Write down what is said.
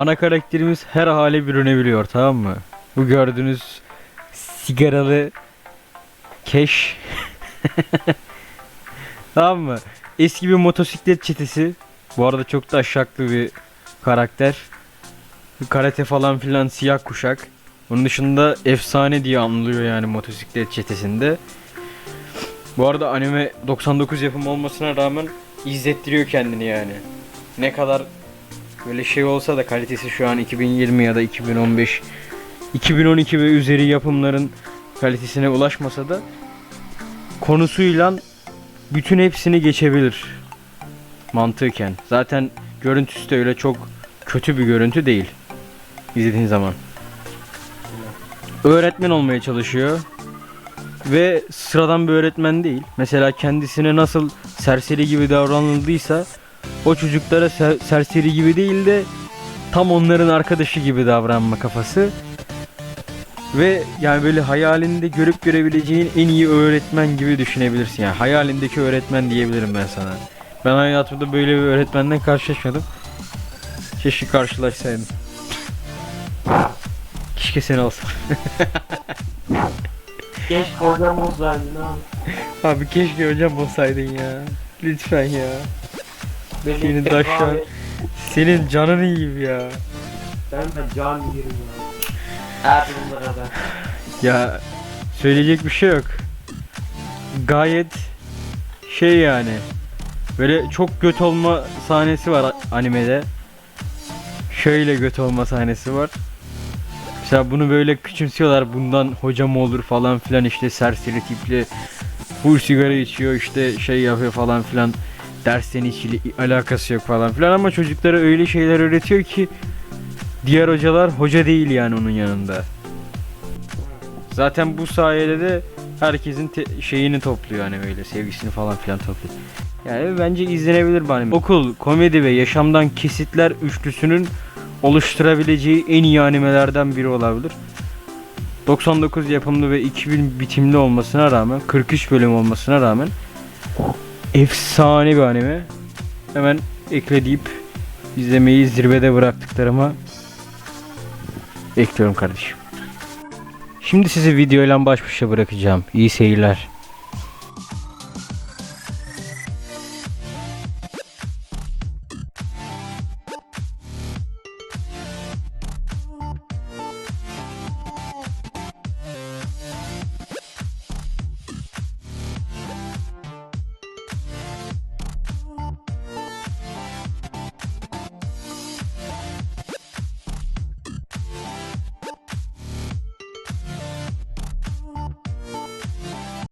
Ana karakterimiz her hale bürünebiliyor tamam mı? Bu gördüğünüz sigaralı keş. tamam mı? Eski bir motosiklet çetesi. Bu arada çok da aşaklı bir karakter. Karate falan filan siyah kuşak. Onun dışında efsane diye anılıyor yani motosiklet çetesinde. Bu arada anime 99 yapım olmasına rağmen izlettiriyor kendini yani. Ne kadar böyle şey olsa da kalitesi şu an 2020 ya da 2015 2012 ve üzeri yapımların kalitesine ulaşmasa da konusuyla bütün hepsini geçebilir mantıken. Zaten görüntüsü de öyle çok kötü bir görüntü değil izlediğin zaman. Öğretmen olmaya çalışıyor ve sıradan bir öğretmen değil. Mesela kendisine nasıl serseri gibi davranıldıysa o çocuklara ser- serseri gibi değil de tam onların arkadaşı gibi davranma kafası. Ve yani böyle hayalinde görüp görebileceğin en iyi öğretmen gibi düşünebilirsin. Yani hayalindeki öğretmen diyebilirim ben sana. Ben hayatımda böyle bir öğretmenden karşılaşmadım. Keşke karşılaşsaydım. Keşke sen olsan. Keşke hocam olsaydın abi. Abi keşke hocam olsaydın ya. Lütfen ya. Senin de Senin canın iyi ya. Ben de can yerim ya. Her durumda da. Ya söyleyecek bir şey yok. Gayet şey yani. Böyle çok göt olma sahnesi var animede. Şöyle göt olma sahnesi var. Mesela bunu böyle küçümsüyorlar. Bundan hoca mı olur falan filan işte serseri tipli. Full sigara içiyor işte şey yapıyor falan filan. Dersten içiyle alakası yok falan filan ama çocuklara öyle şeyler öğretiyor ki diğer hocalar hoca değil yani onun yanında. Zaten bu sayede de herkesin te- şeyini topluyor hani böyle sevgisini falan filan topluyor. Yani bence izlenebilir bu anime. Okul, komedi ve yaşamdan kesitler üçlüsünün oluşturabileceği en iyi animelerden biri olabilir. 99 yapımlı ve 2000 bitimli olmasına rağmen 43 bölüm olmasına rağmen efsane bir anime. Hemen ekle deyip izlemeyi zirvede bıraktıklarıma ekliyorum kardeşim. Şimdi sizi videoyla baş başa bırakacağım. İyi seyirler.